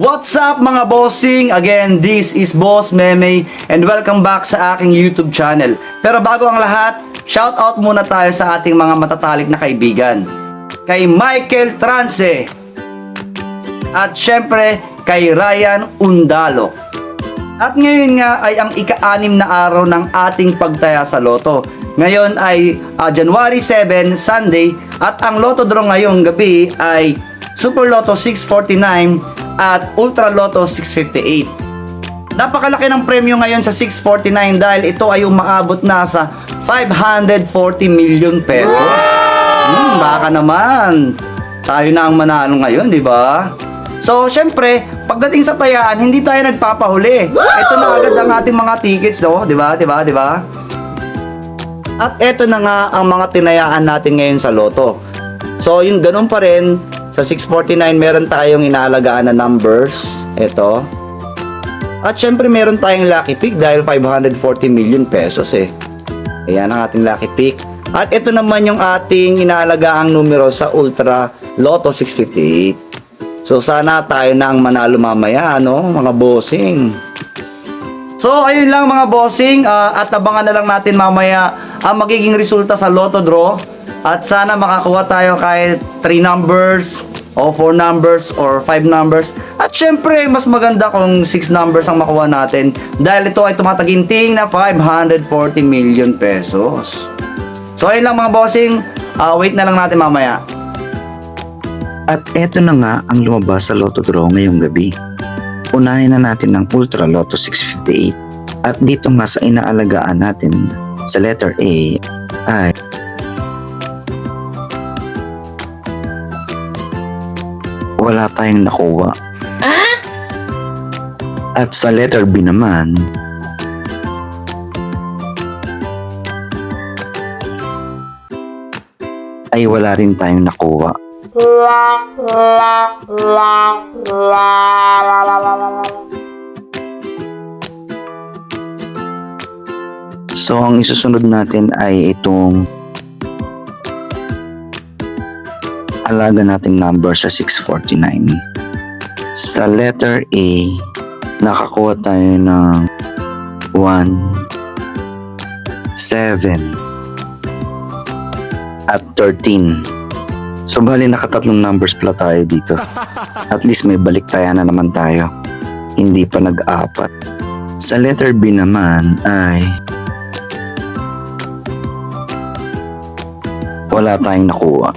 What's up mga bossing? Again, this is Boss Meme and welcome back sa aking YouTube channel. Pero bago ang lahat, shout out muna tayo sa ating mga matatalik na kaibigan. Kay Michael Trance at syempre kay Ryan Undalo. At ngayon nga ay ang ika-anim na araw ng ating pagtaya sa loto. Ngayon ay ah, January 7, Sunday at ang loto draw ngayong gabi ay Super Lotto 649 at Ultra Lotto 658. Napakalaki ng premyo ngayon sa 649 dahil ito ay umaabot na sa 540 million pesos. Hmm, baka naman. Tayo na ang manalo ngayon, di ba? So, syempre, pagdating sa tayaan, hindi tayo nagpapahuli. Ito na agad ang ating mga tickets, no? Di ba? Di ba? Di ba? At eto na nga ang mga tinayaan natin ngayon sa loto. So, yung ganun pa rin, sa 649 meron tayong inaalagaan na numbers. Ito. At syempre meron tayong lucky pick dahil 540 million pesos eh. Ayan ang ating lucky pick. At ito naman yung ating inaalagaang numero sa Ultra Lotto 658. So sana tayo na ang manalo mamaya, ano, mga bossing. So, ayun lang mga bossing. ah, at abangan na lang natin mamaya ang magiging resulta sa Lotto Draw. At sana makakuha tayo kahit 3 numbers, o 4 numbers, or 5 numbers. At syempre, mas maganda kung 6 numbers ang makuha natin. Dahil ito ay tumataginting na 540 million pesos. So, ayun lang mga bossing. Ah, wait na lang natin mamaya. At eto na nga ang lumabas sa Lotto Draw ngayong gabi. Unahin na natin ng Ultra Lotto 658 at dito nga sa inaalagaan natin sa letter A ay wala tayong nakuha. At sa letter B naman ay wala rin tayong nakuha. So, ang isusunod natin ay itong alaga nating number sa 649. Sa letter A, nakakuha tayo ng 1, 7, at 13. So, bali nakatatlong numbers pala tayo dito. At least may balik tayo na naman tayo. Hindi pa nag-apat. Sa letter B naman ay wala tayong nakuha.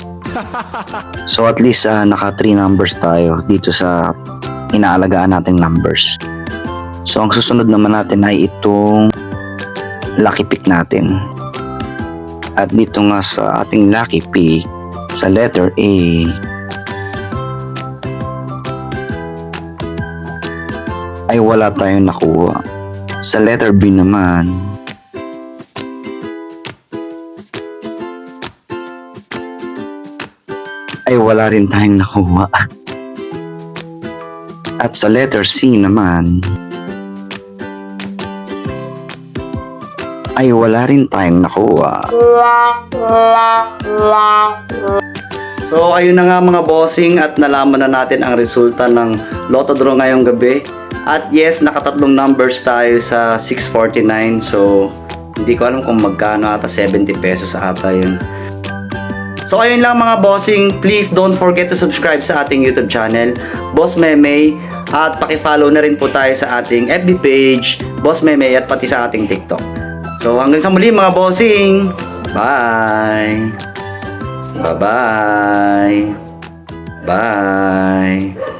So at least ah, naka 3 numbers tayo dito sa inaalagaan nating numbers. So ang susunod naman natin ay itong lucky pick natin. At dito nga sa ating lucky pick sa letter A ay wala tayong nakuha. Sa letter B naman ay wala rin tayong nakuha. At sa letter C naman, ay wala rin tayong nakuha. So ayun na nga mga bossing at nalaman na natin ang resulta ng Lotto Draw ngayong gabi. At yes, nakatatlong numbers tayo sa 649. So hindi ko alam kung magkano ata 70 pesos ata yun. So ayun lang mga bossing, please don't forget to subscribe sa ating YouTube channel, Boss Meme, at paki-follow na rin po tayo sa ating FB page, Boss Meme, at pati sa ating TikTok. So hanggang sa muli mga bossing, bye! Bye-bye! Bye!